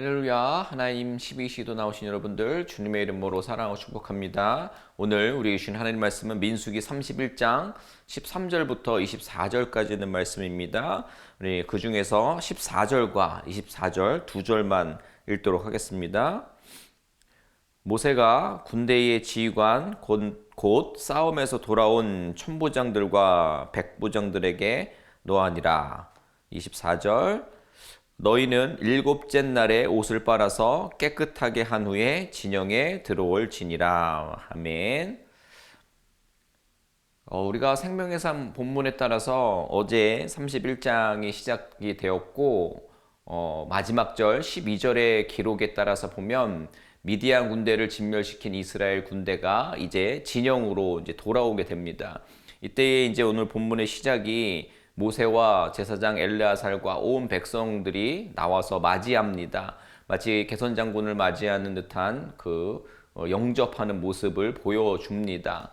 할렐루야 하나님 12시도 나오신 여러분들 주님의 이름으로 사랑하고 축복합니다. 오늘 우리 주신 하나님 말씀은 민수기 31장 13절부터 24절까지 있는 말씀입니다. 우리 그 중에서 14절과 24절 두 절만 읽도록 하겠습니다. 모세가 군대의 지휘관 곧, 곧 싸움에서 돌아온 천부장들과 백부장들에게 노하니라. 24절 너희는 일곱째 날에 옷을 빨아서 깨끗하게 한 후에 진영에 들어올지니라. 아멘. 어, 우리가 생명의 삶 본문에 따라서 어제 31장이 시작이 되었고 어, 마지막 절 12절의 기록에 따라서 보면 미디안 군대를 진멸시킨 이스라엘 군대가 이제 진영으로 이제 돌아오게 됩니다. 이때에 이제 오늘 본문의 시작이 모세와 제사장 엘레아살과 온 백성들이 나와서 맞이합니다. 마치 개선 장군을 맞이하는 듯한 그 어, 영접하는 모습을 보여줍니다.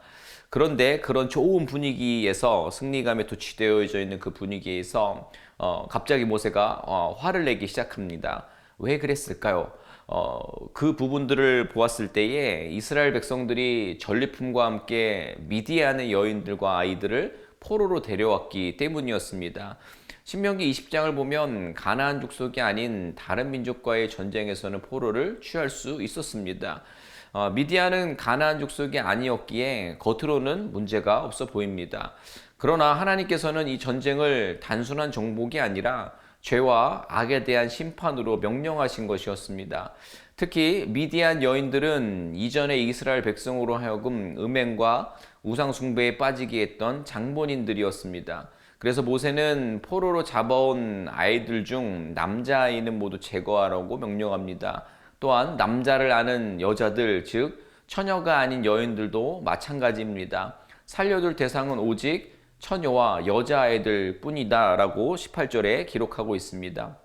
그런데 그런 좋은 분위기에서 승리감에 도취되어져 있는 그 분위기에서 어, 갑자기 모세가 어, 화를 내기 시작합니다. 왜 그랬을까요? 어, 그 부분들을 보았을 때에 이스라엘 백성들이 전리품과 함께 미디안의 여인들과 아이들을 포로로 데려왔기 때문이었습니다. 신명기 20장을 보면 가나안 족속이 아닌 다른 민족과의 전쟁에서는 포로를 취할 수 있었습니다. 어, 미디안은 가나안 족속이 아니었기에 겉으로는 문제가 없어 보입니다. 그러나 하나님께서는 이 전쟁을 단순한 정복이 아니라 죄와 악에 대한 심판으로 명령하신 것이었습니다. 특히 미디안 여인들은 이전에 이스라엘 백성으로 하여금 음행과 우상 숭배에 빠지게 했던 장본인들이었습니다. 그래서 모세는 포로로 잡아온 아이들 중 남자아이는 모두 제거하라고 명령합니다. 또한 남자를 아는 여자들, 즉 처녀가 아닌 여인들도 마찬가지입니다. 살려둘 대상은 오직 처녀와 여자아이들 뿐이다라고 18절에 기록하고 있습니다.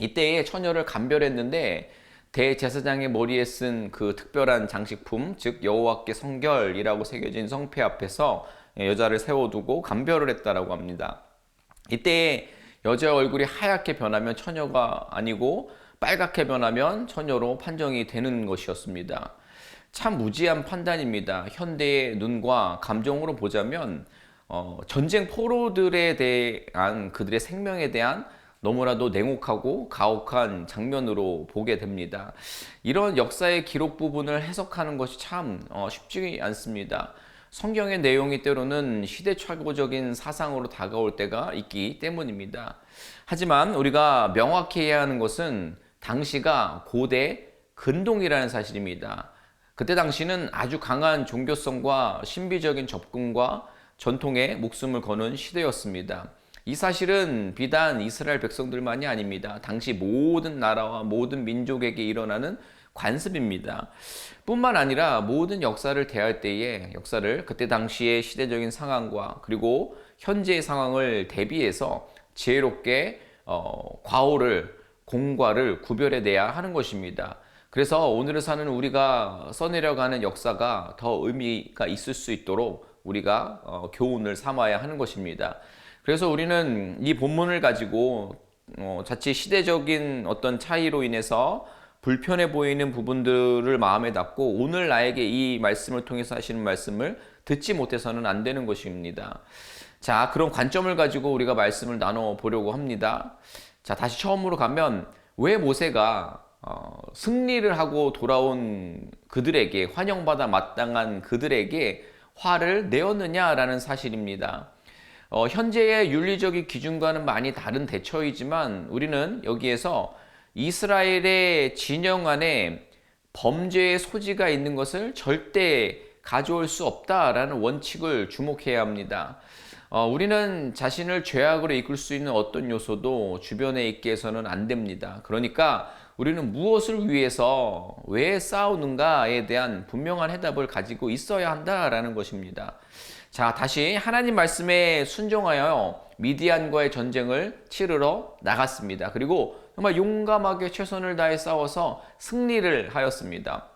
이때에 처녀를 감별했는데 대제사장의 머리에 쓴 그 특별한 장식품, 즉 여호와께 성결이라고 새겨진 성패 앞에서 여자를 세워두고 감별을 했다라고 합니다. 이때 여자 얼굴이 하얗게 변하면 처녀가 아니고 빨갛게 변하면 처녀로 판정이 되는 것이었습니다. 참 무지한 판단입니다. 현대의 눈과 감정으로 보자면 어, 전쟁 포로들에 대한 그들의 생명에 대한 너무나도 냉혹하고 가혹한 장면으로 보게 됩니다. 이런 역사의 기록 부분을 해석하는 것이 참 어, 쉽지 않습니다. 성경의 내용이 때로는 시대착오적인 사상으로 다가올 때가 있기 때문입니다. 하지만 우리가 명확히 해야 하는 것은 당시가 고대 근동이라는 사실입니다. 그때 당시는 아주 강한 종교성과 신비적인 접근과 전통에 목숨을 거는 시대였습니다. 이 사실은 비단 이스라엘 백성들만이 아닙니다. 당시 모든 나라와 모든 민족에게 일어나는 관습입니다. 뿐만 아니라 모든 역사를 대할 때에 역사를 그때 당시의 시대적인 상황과 그리고 현재의 상황을 대비해서 지혜롭게 어, 과오를 공과를 구별해내야 하는 것입니다. 그래서 오늘을 사는 우리가 써내려가는 역사가 더 의미가 있을 수 있도록 우리가 어, 교훈을 삼아야 하는 것입니다. 그래서 우리는 이 본문을 가지고 어, 자칫 시대적인 어떤 차이로 인해서 불편해 보이는 부분들을 마음에 담고 오늘 나에게 이 말씀을 통해서 하시는 말씀을 듣지 못해서는 안 되는 것입니다. 자, 그런 관점을 가지고 우리가 말씀을 나눠 보려고 합니다. 자, 다시 처음으로 가면 왜 모세가 어, 승리를 하고 돌아온 그들에게 환영받아 마땅한 그들에게 화를 내었느냐라는 사실입니다. 어, 현재의 윤리적인 기준과는 많이 다른 대처이지만 우리는 여기에서 이스라엘의 진영 안에 범죄의 소지가 있는 것을 절대 가져올 수 없다라는 원칙을 주목해야 합니다. 어, 우리는 자신을 죄악으로 이끌 수 있는 어떤 요소도 주변에 있게 해서는 안 됩니다. 그러니까 우리는 무엇을 위해서 왜 싸우는가에 대한 분명한 해답을 가지고 있어야 한다라는 것입니다. 자, 다시 하나님 말씀에 순종하여 미디안과의 전쟁을 치르러 나갔습니다. 그리고 정말 용감하게 최선을 다해 싸워서 승리를 하였습니다.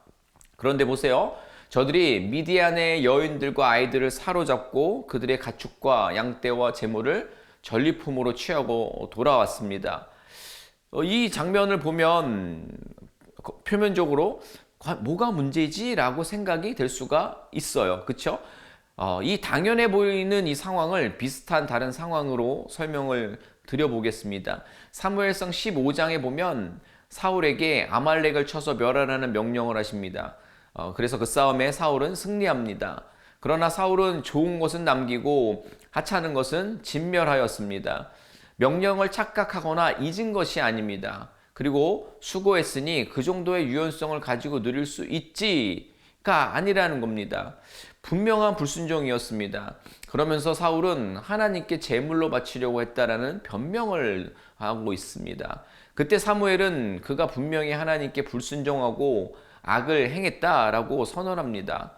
그런데 보세요. 저들이 미디안의 여인들과 아이들을 사로잡고 그들의 가축과 양떼와 재물을 전리품으로 취하고 돌아왔습니다. 어, 이 장면을 보면 거- 표면적으로 과- 뭐가 문제지라고 생각이 될 수가 있어요. 그렇죠? 어, 이 당연해 보이는 이 상황을 비슷한 다른 상황으로 설명을 드려보겠습니다. 사무엘상 15장에 보면 사울에게 아말렉을 쳐서 멸하라는 명령을 하십니다. 어, 그래서 그 싸움에 사울은 승리합니다. 그러나 사울은 좋은 것은 남기고 하찮은 것은 진멸하였습니다. 명령을 착각하거나 잊은 것이 아닙니다. 그리고 수고했으니 그 정도의 유연성을 가지고 누릴 수 있지가 아니라는 겁니다. 분명한 불순종이었습니다. 그러면서 사울은 하나님께 제물로 바치려고 했다라는 변명을 하고 있습니다. 그때 사무엘은 그가 분명히 하나님께 불순종하고 악을 행했다라고 선언합니다.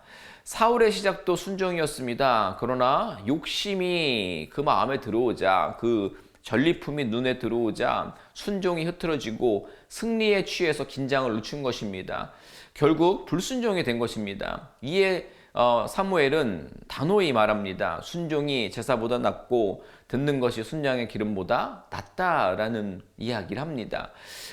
사울의 시작도 순종이었습니다. 그러나 욕심이 그 마음에 들어오자 그 전리품이 눈에 들어오자 순종이 흐트러지고 승리에 취해서 긴장을 늦춘 것입니다. 결국 불순종이 된 것입니다. 이에 어, 사무엘은 단호히 말합니다. 순종이 제사보다 낫고 듣는 것이 순양의 기름보다 낫다라는 이야기를 합니다.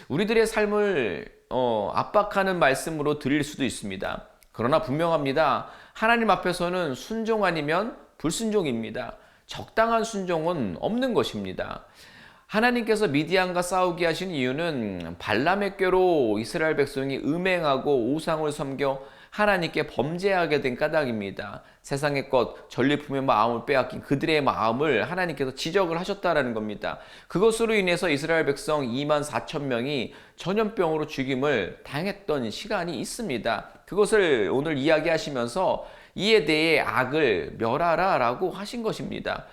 우리들의 삶을 어, 압박하는 말씀으로 드릴 수도 있습니다. 그러나 분명합니다. 하나님 앞에서는 순종 아니면 불순종입니다. 적당한 순종은 없는 것입니다. 하나님께서 미디안과 싸우게 하신 이유는 발람의 꾀로 이스라엘 백성이 음행하고 우상을 섬겨 하나님께 범죄하게 된 까닭입니다. 세상의 것, 전리품의 마음을 빼앗긴 그들의 마음을 하나님께서 지적을 하셨다라는 겁니다. 그것으로 인해서 이스라엘 백성 2만 4천 명이 전염병으로 죽임을 당했던 시간이 있습니다. 그것을 오늘 이야기하시면서 이에 대해 악을 멸하라 라고 하신 것입니다.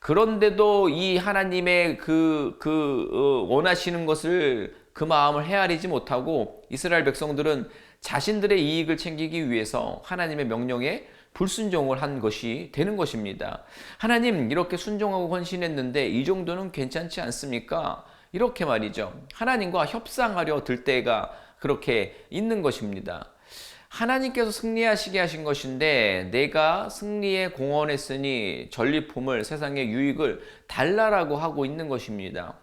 그런데도 이 하나님의 그, 그, 어, 원하시는 것을 그 마음을 헤아리지 못하고 이스라엘 백성들은 자신들의 이익을 챙기기 위해서 하나님의 명령에 불순종을 한 것이 되는 것입니다. 하나님, 이렇게 순종하고 헌신했는데 이 정도는 괜찮지 않습니까? 이렇게 말이죠. 하나님과 협상하려 들 때가 그렇게 있는 것입니다. 하나님께서 승리하시게 하신 것인데 내가 승리에 공헌했으니 전리품을 세상의 유익을 달라라고 하고 있는 것입니다.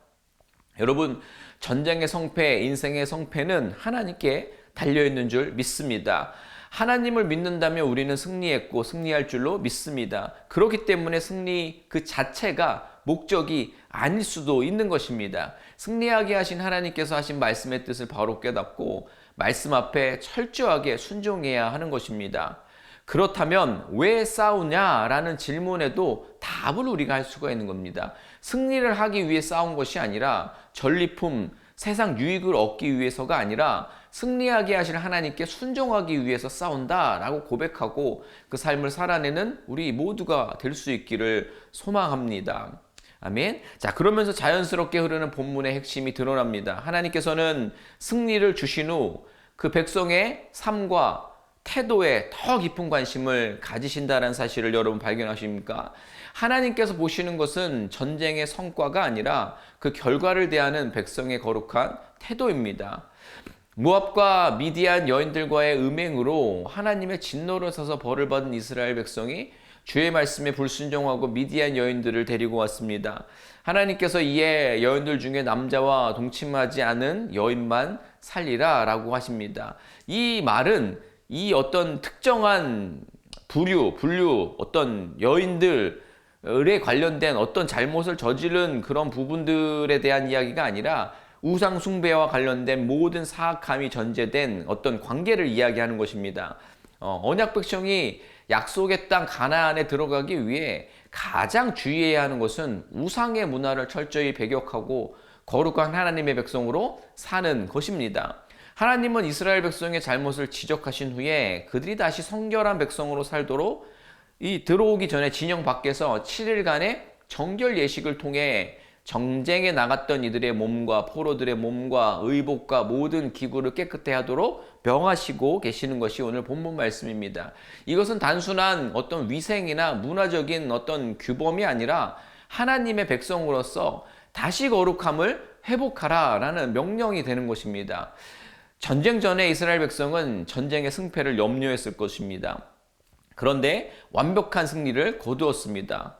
여러분 전쟁의 성패, 인생의 성패는 하나님께 달려 있는 줄 믿습니다. 하나님을 믿는다면 우리는 승리했고 승리할 줄로 믿습니다. 그렇기 때문에 승리 그 자체가 목적이 아닐 수도 있는 것입니다. 승리하게 하신 하나님께서 하신 말씀의 뜻을 바로 깨닫고 말씀 앞에 철저하게 순종해야 하는 것입니다. 그렇다면 왜 싸우냐라는 질문에도 답을 우리가 할 수가 있는 겁니다. 승리를 하기 위해 싸운 것이 아니라 전리품, 세상 유익을 얻기 위해서가 아니라 승리하게 하실 하나님께 순종하기 위해서 싸운다라고 고백하고 그 삶을 살아내는 우리 모두가 될 수 있기를 소망합니다. 아멘. 자, 그러면서 자연스럽게 흐르는 본문의 핵심이 드러납니다. 하나님께서는 승리를 주신 후 그 백성의 삶과 태도에 더 깊은 관심을 가지신다는 사실을 여러분 발견하십니까? 하나님께서 보시는 것은 전쟁의 성과가 아니라 그 결과를 대하는 백성의 거룩한 태도입니다. 모압과 미디안 여인들과의 음행으로 하나님의 진노를 써서 벌을 받은 이스라엘 백성이 주의 말씀에 불순종하고 미디안 여인들을 데리고 왔습니다. 하나님께서 이에 여인들 중에 남자와 동침하지 않은 여인만 살리라 라고 하십니다. 이 말은 이 어떤 특정한 부류, 분류, 어떤 여인들에 관련된 어떤 잘못을 저지른 그런 부분들에 대한 이야기가 아니라 우상 숭배와 관련된 모든 사악함이 전제된 어떤 관계를 이야기하는 것입니다. 어, 언약 백성이 약속의 땅 가나안에 들어가기 위해 가장 주의해야 하는 것은 우상의 문화를 철저히 배격하고 거룩한 하나님의 백성으로 사는 것입니다. 하나님은 이스라엘 백성의 잘못을 지적하신 후에 그들이 다시 성결한 백성으로 살도록 이 들어오기 전에 진영 밖에서 7일간의 정결 예식을 통해 정쟁에 나갔던 이들의 몸과 포로들의 몸과 의복과 모든 기구를 깨끗해 하도록 명하시고 계시는 것이 오늘 본문 말씀입니다. 이것은 단순한 어떤 위생이나 문화적인 어떤 규범이 아니라 하나님의 백성으로서 다시 거룩함을 회복하라 라는 명령이 되는 것입니다. 전쟁 전에 이스라엘 백성은 전쟁의 승패를 염려했을 것입니다. 그런데 완벽한 승리를 거두었습니다.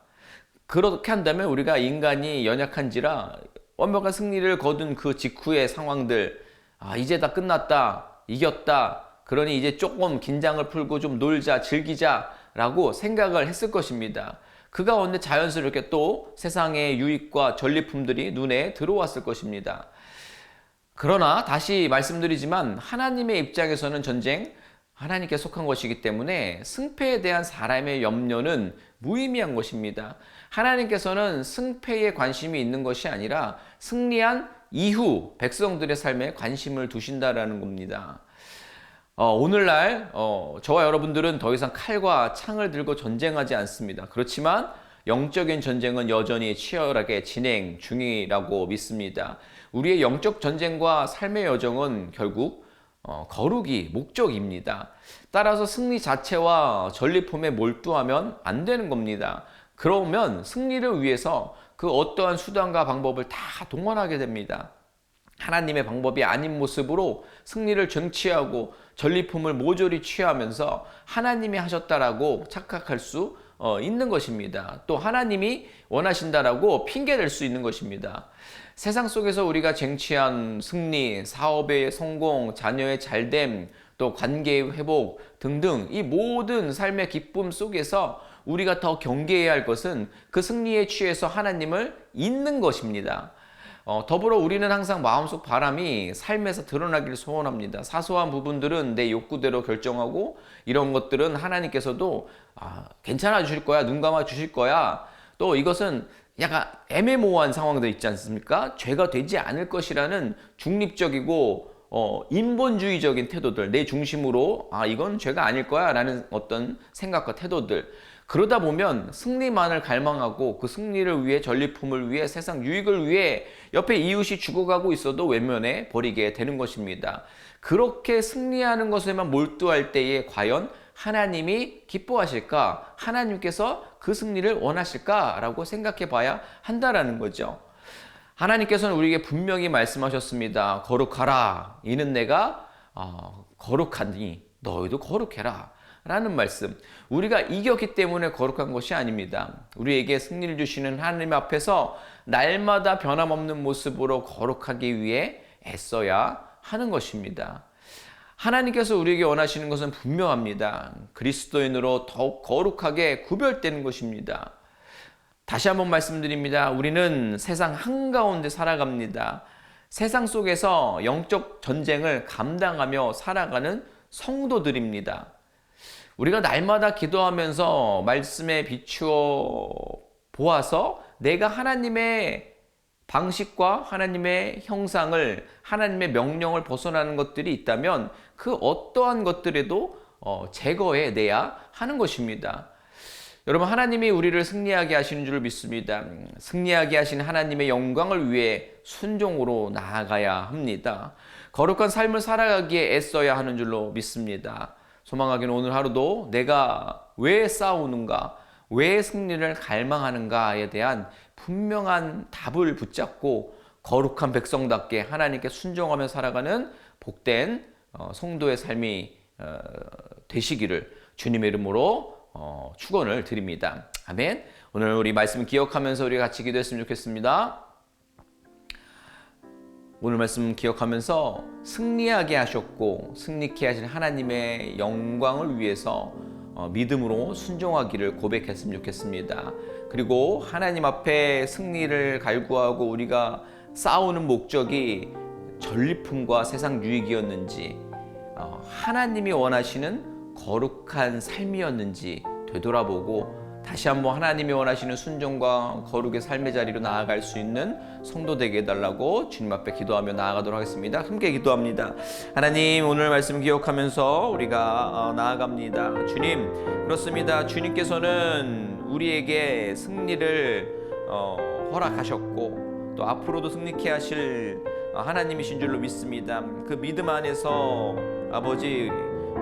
그렇게 한다면 우리가 인간이 연약한지라 완벽한 승리를 거둔 그 직후의 상황들, 아, 이제 다 끝났다, 이겼다, 그러니 이제 조금 긴장을 풀고 좀 놀자, 즐기자 라고 생각을 했을 것입니다. 그 가운데 자연스럽게 또 세상의 유익과 전리품들이 눈에 들어왔을 것입니다. 그러나 다시 말씀드리지만 하나님의 입장에서는 전쟁 하나님께 속한 것이기 때문에 승패에 대한 사람의 염려는 무의미한 것입니다. 하나님께서는 승패에 관심이 있는 것이 아니라 승리한 이후 백성들의 삶에 관심을 두신다라는 겁니다. 어, 오늘날 어, 저와 여러분들은 더 이상 칼과 창을 들고 전쟁하지 않습니다. 그렇지만 영적인 전쟁은 여전히 치열하게 진행 중이라고 믿습니다. 우리의 영적 전쟁과 삶의 여정은 결국 어, 거룩이 목적입니다. 따라서 승리 자체와 전리품에 몰두하면 안 되는 겁니다. 그러면 승리를 위해서 그 어떠한 수단과 방법을 다 동원하게 됩니다. 하나님의 방법이 아닌 모습으로 승리를 쟁취하고 전리품을 모조리 취하면서 하나님이 하셨다라고 착각할 수 어, 있는 것입니다. 또 하나님이 원하신다라고 핑계댈 수 있는 것입니다. 세상 속에서 우리가 쟁취한 승리, 사업의 성공, 자녀의 잘됨, 또 관계의 회복 등등 이 모든 삶의 기쁨 속에서 우리가 더 경계해야 할 것은 그 승리에 취해서 하나님을 잊는 것입니다. 어, 더불어 우리는 항상 마음속 바람이 삶에서 드러나기를 소원합니다. 사소한 부분들은 내 욕구대로 결정하고 이런 것들은 하나님께서도 아, 괜찮아 주실 거야, 눈 감아 주실 거야. 또 이것은 약간 애매모호한 상황도 있지 않습니까? 죄가 되지 않을 것이라는 중립적이고 어, 인본주의적인 태도들, 내 중심으로 아 이건 죄가 아닐 거야 라는 어떤 생각과 태도들. 그러다 보면 승리만을 갈망하고 그 승리를 위해 전리품을 위해 세상 유익을 위해 옆에 이웃이 죽어가고 있어도 외면해 버리게 되는 것입니다. 그렇게 승리하는 것에만 몰두할 때에 과연 하나님이 기뻐하실까? 하나님께서 그 승리를 원하실까라고 생각해 봐야 한다라는 거죠. 하나님께서는 우리에게 분명히 말씀하셨습니다. 거룩하라. 이는 내가 어, 거룩하니 너희도 거룩해라. 라는 말씀. 우리가 이겼기 때문에 거룩한 것이 아닙니다. 우리에게 승리를 주시는 하나님 앞에서 날마다 변함없는 모습으로 거룩하기 위해 애써야 하는 것입니다. 하나님께서 우리에게 원하시는 것은 분명합니다. 그리스도인으로 더욱 거룩하게 구별되는 것입니다. 다시 한번 말씀드립니다. 우리는 세상 한가운데 살아갑니다. 세상 속에서 영적 전쟁을 감당하며 살아가는 성도들입니다. 우리가 날마다 기도하면서 말씀에 비추어 보아서 내가 하나님의 방식과 하나님의 형상을 하나님의 명령을 벗어나는 것들이 있다면 그 어떠한 것들에도 어, 제거해 내야 하는 것입니다. 여러분 하나님이 우리를 승리하게 하시는 줄 믿습니다. 승리하게 하신 하나님의 영광을 위해 순종으로 나아가야 합니다. 거룩한 삶을 살아가기에 애써야 하는 줄로 믿습니다. 소망하기는 오늘 하루도 내가 왜 싸우는가, 왜 승리를 갈망하는가에 대한 분명한 답을 붙잡고 거룩한 백성답게 하나님께 순종하며 살아가는 복된 어, 성도의 삶이 어, 되시기를 주님의 이름으로 어, 축원을 드립니다. 아멘. 오늘 우리 말씀 기억하면서 우리 같이 기도했으면 좋겠습니다. 오늘 말씀 기억하면서 승리하게 하셨고 승리케 하신 하나님의 영광을 위해서 어, 믿음으로 순종하기를 고백했으면 좋겠습니다. 그리고 하나님 앞에 승리를 갈구하고 우리가 싸우는 목적이 전리품과 세상 유익이었는지 어, 하나님이 원하시는 거룩한 삶이었는지 되돌아보고 다시 한번 하나님이 원하시는 순종과 거룩의 삶의 자리로 나아갈 수 있는 성도 되게 해달라고 주님 앞에 기도하며 나아가도록 하겠습니다. 함께 기도합니다. 하나님 오늘 말씀 기억하면서 우리가 어, 나아갑니다. 주님 그렇습니다. 주님께서는 우리에게 승리를 어, 허락하셨고 또 앞으로도 승리케 하실 하나님이신 줄로 믿습니다. 그 믿음 안에서 아버지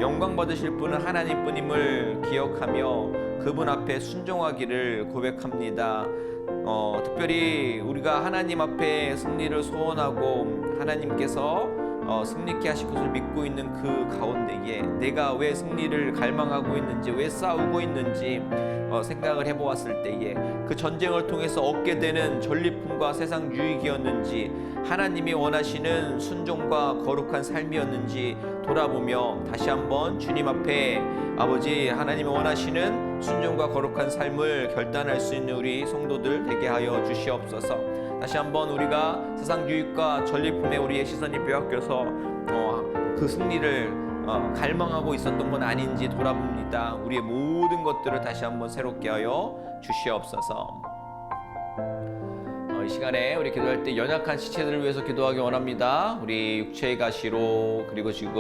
영광 받으실 분은 하나님뿐임을 기억하며 그분 앞에 순종하기를 고백합니다. 어, 특별히 우리가 하나님 앞에 승리를 소원하고 하나님께서 어, 승리케 하실 것을 믿고 있는 그 가운데에 내가 왜 승리를 갈망하고 있는지 왜 싸우고 있는지 어, 생각을 해보았을 때에 그 전쟁을 통해서 얻게 되는 전리품과 세상 유익이었는지 하나님이 원하시는 순종과 거룩한 삶이었는지 돌아보며 다시 한번 주님 앞에 아버지 하나님이 원하시는 순종과 거룩한 삶을 결단할 수 있는 우리 성도들 되게 하여 주시옵소서. 다시 한번 우리가 세상 유익과 전리품에 우리의 시선이 빼앗겨서 어, 그 승리를 어, 갈망하고 있었던 건 아닌지 돌아봅니다. 우리의 모든 것들을 다시 한번 새롭게 하여 주시옵소서. 어, 이 시간에 우리 기도할 때 연약한 지체들을 위해서 기도하기 원합니다. 우리 육체의 가시로 그리고 지금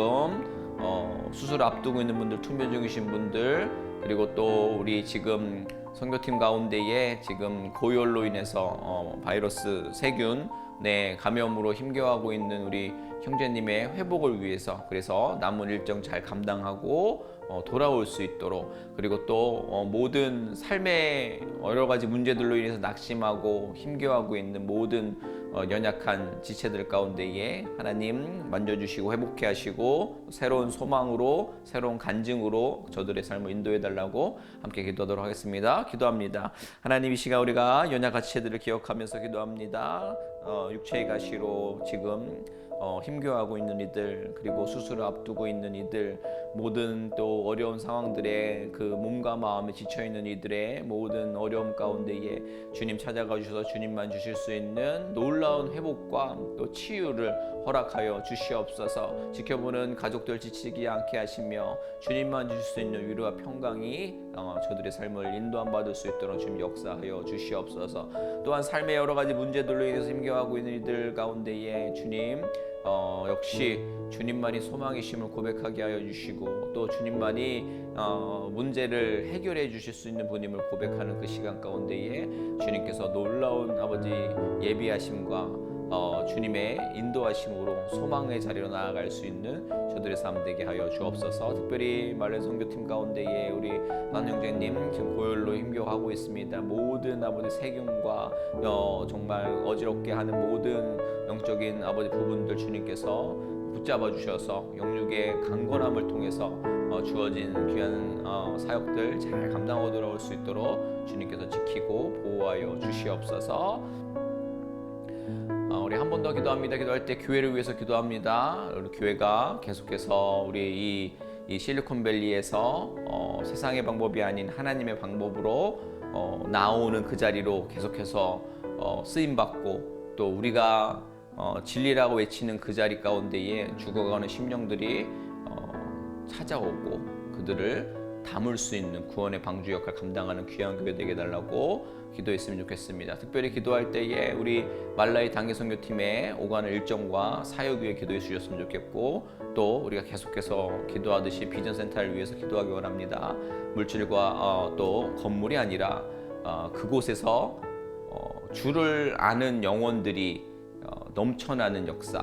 어, 수술 앞두고 있는 분들, 투병 중이신 분들 그리고 또 우리 지금 선교팀 가운데에 지금 고열로 인해서 어, 바이러스 세균 네, 감염으로 힘겨워하고 있는 우리 형제님의 회복을 위해서 그래서 남은 일정 잘 감당하고 어, 돌아올 수 있도록 그리고 또 어, 모든 삶의 여러 가지 문제들로 인해서 낙심하고 힘겨워하고 있는 모든 어, 연약한 지체들 가운데에 하나님 만져주시고 회복해 하시고 새로운 소망으로 새로운 간증으로 저들의 삶을 인도해 달라고 함께 기도하도록 하겠습니다. 기도합니다. 하나님 이 시간 우리가 연약한 지체들을 기억하면서 기도합니다. 어, 육체의 가시로 지금 어, 힘겨워하고 있는 이들 그리고 수술을 앞두고 있는 이들 모든 또 어려운 상황들에 그 몸과 마음에 지쳐 있는 이들의 모든 어려움 가운데에 주님 찾아가 주셔서 주님만 주실 수 있는 놀라운 회복과 또 치유를 허락하여 주시옵소서. 지켜보는 가족들 지치지 않게 하시며 주님만 주실 수 있는 위로와 평강이 어, 저들의 삶을 인도함 받을 수 있도록 주님 역사하여 주시옵소서. 또한 삶의 여러 가지 문제들로 인해서 힘겨워하고 있는 이들 가운데에 주님 어, 역시 주님만이 소망이심을 고백하게 하여 주시고 또 주님만이 어, 문제를 해결해 주실 수 있는 분임을 고백하는 그 시간 가운데에 주님께서 놀라운 아버지 예비하심과 어, 주님의 인도하심으로 소망의 자리로 나아갈 수 있는 저들의 삶 되게 하여 주옵소서. 특별히 말레 선교팀 가운데에 우리 난 형제님 지금 고열로 힘겨워하고 있습니다. 모든 아버지 세균과 어, 정말 어지럽게 하는 모든 영적인 아버지 부분들 주님께서 붙잡아 주셔서 영육의 강건함을 통해서 어, 주어진 귀한 어, 사역들 잘 감당하고 돌아올 수 있도록 주님께서 지키고 보호하여 주시옵소서. 어, 우리 한 번 더 기도합니다. 기도할 때 교회를 위해서 기도합니다. 우리 교회가 계속해서 우리 이, 이 실리콘밸리에서 어, 세상의 방법이 아닌 하나님의 방법으로 어, 나오는 그 자리로 계속해서 어, 쓰임 받고 또 우리가 어, 진리라고 외치는 그 자리 가운데에 죽어가는 심령들이 어, 찾아오고 그들을 담을 수 있는 구원의 방주 역할 감당하는 귀한 교회 되게 달라고 기도했으면 좋겠습니다. 특별히 기도할 때에 우리 말라이 단계 선교팀의 오가는 일정과 사역 위에 기도해 주셨으면 좋겠고 또 우리가 계속해서 기도하듯이 비전 센터를 위해서 기도하기 원합니다. 물질과 어, 또 건물이 아니라 어, 그곳에서 어, 주를 아는 영혼들이 어, 넘쳐나는 역사,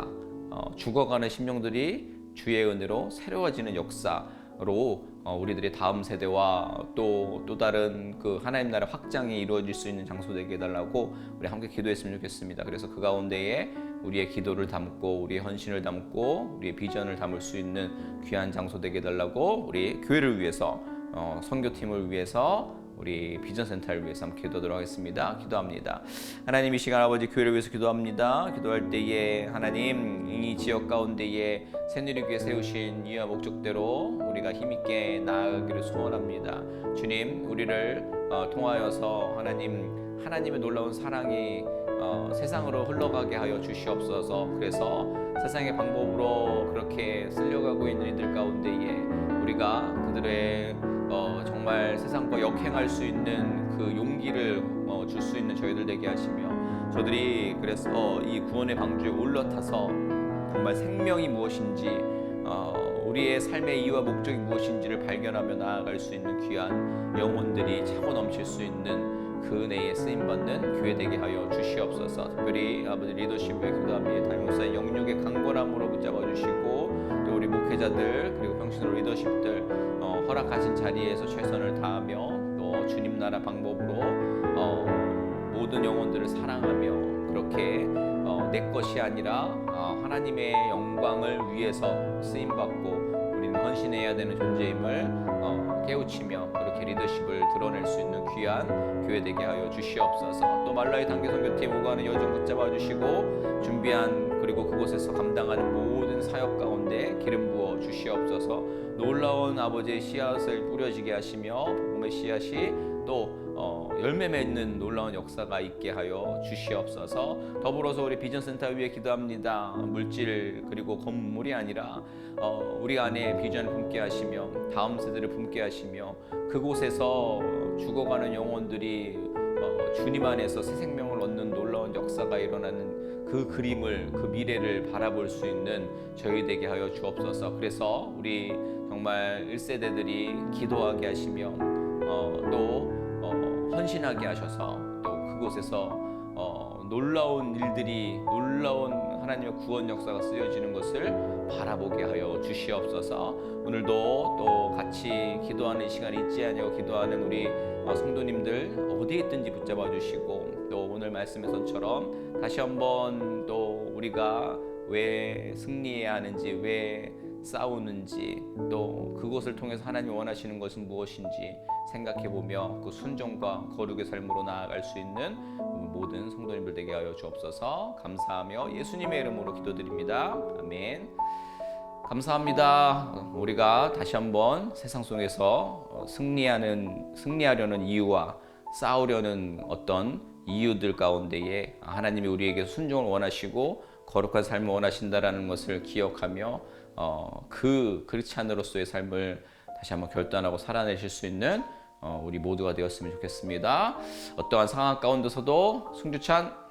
어, 죽어가는 심령들이 주의 은혜로 새로워지는 역사 로 어, 우리들의 다음 세대와 또 또 다른 그 하나님 나라 확장이 이루어질 수 있는 장소 되게 해달라고 우리 함께 기도했으면 좋겠습니다. 그래서 그 가운데에 우리의 기도를 담고 우리의 헌신을 담고 우리의 비전을 담을 수 있는 귀한 장소 되게 해달라고 우리 교회를 위해서 어, 선교팀을 위해서 우리 비전 센터를 위해서 함께 기도하도록 하겠습니다. 기도합니다. 하나님 이 시간 아버지 교회를 위해서 기도합니다. 기도할 때에 하나님 이 지역 가운데에 새누리교회 세우신 이유와 목적대로 우리가 힘있게 나아가기를 소원합니다. 주님 우리를 어, 통하여서 하나님 하나님의 놀라운 사랑이 어, 세상으로 흘러가게 하여 주시옵소서. 그래서 세상의 방법으로 그렇게 쓸려가고 있는 이들 가운데에 우리가 그들의 어, 정말 세상과 역행할 수 있는 그 용기를 어, 줄 수 있는 저희들 되게 하시며 저들이 그래서 어, 이 구원의 방주에 올라타서 정말 생명이 무엇인지 어, 우리의 삶의 이유와 목적이 무엇인지를 발견하며 나아갈 수 있는 귀한 영혼들이 차고 넘칠 수 있는 그 은혜에 쓰임 받는 교회 되게 하여 주시옵소서. 특별히 아버지 리더십에 기도합니다. 담임목사의 영육의 강건함으로 붙잡아 주시고 또 우리 목회자들 그리고 병신으로 리더십들 어, 허락하신 자리에서 최선을 다하며 또 주님 나라 방법으로 어, 모든 영혼들을 사랑하며 그렇게 어, 내 것이 아니라 어, 하나님의 영광을 위해서 쓰임 받고 우리는 헌신해야 되는 존재임을 어, 깨우치며 그렇게 리더십을 드러낼 수 있는 귀한 교회 되게 하여 주시옵소서. 또 말라의 단계 선교팀 오가는 여정 붙잡아 주시고 준비한 그리고 그곳에서 감당하는 모든 사역 가운데 기름 부어 주시옵소서. 놀라운 아버지의 씨앗을 뿌려지게 하시며 복음의 씨앗이 또 어, 열매 맺는 놀라운 역사가 있게 하여 주시옵소서. 더불어서 우리 비전센터 위에 기도합니다. 물질 그리고 건물이 아니라 어, 우리 안에 비전을 품게 하시며 다음 세대를 품게 하시며 그곳에서 죽어가는 영혼들이 어, 주님 안에서 새 생명을 얻는 놀라운 역사가 일어나는 그 그림을 그 미래를 바라볼 수 있는 저희 되게 하여 주옵소서. 그래서 우리 정말 1세대들이 기도하게 하시며 어, 또 어, 헌신하게 하셔서 또 그곳에서 어, 놀라운 일들이 놀라운 하나님의 구원 역사가 쓰여지는 것을 바라보게 하여 주시옵소서. 오늘도 또 같이 기도하는 시간이 있지 아니하고 기도하는 우리 어, 성도님들 어디에 있든지 붙잡아 주시고 또 오늘 말씀에서처럼 다시 한번 또 우리가 왜 승리해야 하는지 왜 싸우는지 또 그것을 통해서 하나님 원하시는 것은 무엇인지 생각해 보며 그 순종과 거룩의 삶으로 나아갈 수 있는 모든 성도님들 되게 하여 주옵소서 감사하며 예수님의 이름으로 기도드립니다. 아멘. 감사합니다. 우리가 다시 한번 세상 속에서 어, 승리하는 승리하려는 이유와 싸우려는 어떤 이유들 가운데에 하나님이 우리에게 순종을 원하시고 거룩한 삶을 원하신다라는 것을 기억하며 어, 그 크리스찬으로서의 삶을 다시 한번 결단하고 살아내실 수 있는 어, 우리 모두가 되었으면 좋겠습니다. 어떠한 상황 가운데서도 승주찬